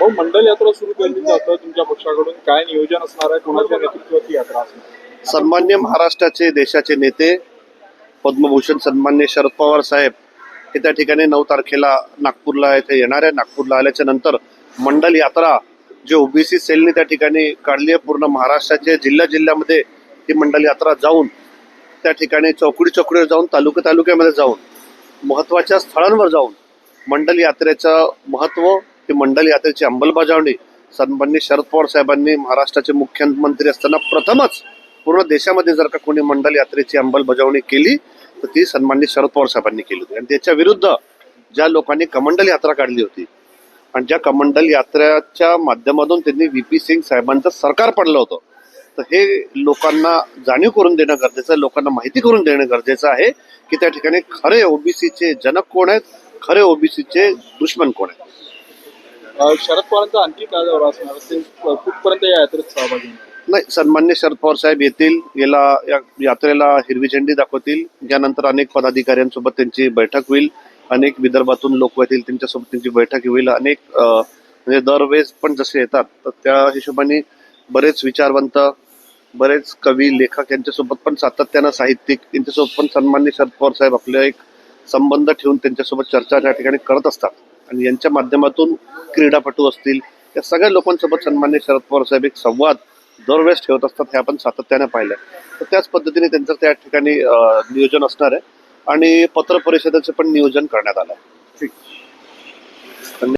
मग मंडल यात्रा सुरू केली जातं तुमच्या पक्षाकडून. काय नियोजन असणार आहे? कोणाच्या नेतृत्वाची यात्रा असणार? सन्मान्य महाराष्ट्राचे देशाचे नेते पद्मभूषण सन्मान्य शरद पवार साहेब हे त्या ठिकाणी नऊ तारखेला नागपूरला येथे येणार आहे. नागपूरला आल्याच्यानंतर मंडल यात्रा जे ओबीसी सेलने त्या ठिकाणी काढली आहे पूर्ण महाराष्ट्राचे जिल्ह्या जिल्ह्यामध्ये ही मंडल यात्रा जाऊन त्या ठिकाणी चौकडी चौकडीवर जाऊन तालुका तालुक्यामध्ये जाऊन महत्त्वाच्या स्थळांवर जाऊन मंडल यात्रेचं महत्त्व ही मंडल यात्रेची अंमलबजावणी. सन्मान्य शरद पवार साहेबांनी महाराष्ट्राचे मुख्यमंत्री असताना प्रथमच पूर्ण देशामध्ये जर का कोणी मंडल यात्रेची अंमलबजावणी केली तर ती सन्मान्य शरद पवार साहेबांनी केली होती. आणि त्याच्या विरुद्ध ज्या लोकांनी कमंडल यात्रा काढली होती आणि ज्या कमंडल यात्रेच्या माध्यमातून त्यांनी व्ही पी सिंग साहेबांचं सरकार पडलं होतं तर हे लोकांना जाणीव करून देणं गरजेचं आहे लोकांना माहिती करून देणं गरजेचं आहे की त्या ठिकाणी खरे ओबीसीचे जनक कोण आहेत खरे ओबीसीचे दुश्मन कोण आहेत. शरद पवारांचा आणखी काय दौरा असणार? ते कुठपर्यंत या यात्रेत सहभागी होणार? नाही सन्मान्य शरद पवार साहेब येतील याला या यात्रेला हिरवी झेंडी दाखवतील. यानंतर अनेक पदाधिकाऱ्यांसोबत त्यांची बैठक होईल. अनेक विदर्भातून लोक येतील त्यांच्यासोबत त्यांची बैठक होईल. अनेक म्हणजे दरवेळेस पण जसे येतात तर त्या हिशोबाने बरेच विचारवंत बरेच कवी लेखक यांच्यासोबत पण सातत्यानं साहित्यिक यांच्यासोबत पण सन्मान्य शरद पवार साहेब आपले एक संबंध ठेवून त्यांच्यासोबत चर्चा त्या ठिकाणी करत असतात. आणि यांच्या माध्यमातून क्रीडापटू असतील या सगळ्या लोकांसोबत सन्मान्य शरद पवार साहेब एक संवाद दरवेळेस ठेवत असतात हे आपण सातत्याने पाहिलं तर त्याच पद्धतीने त्यांचं त्या ठिकाणी नियोजन असणार आहे आणि पत्र परिषदेचं पण नियोजन करण्यात आलं आहे ठीक.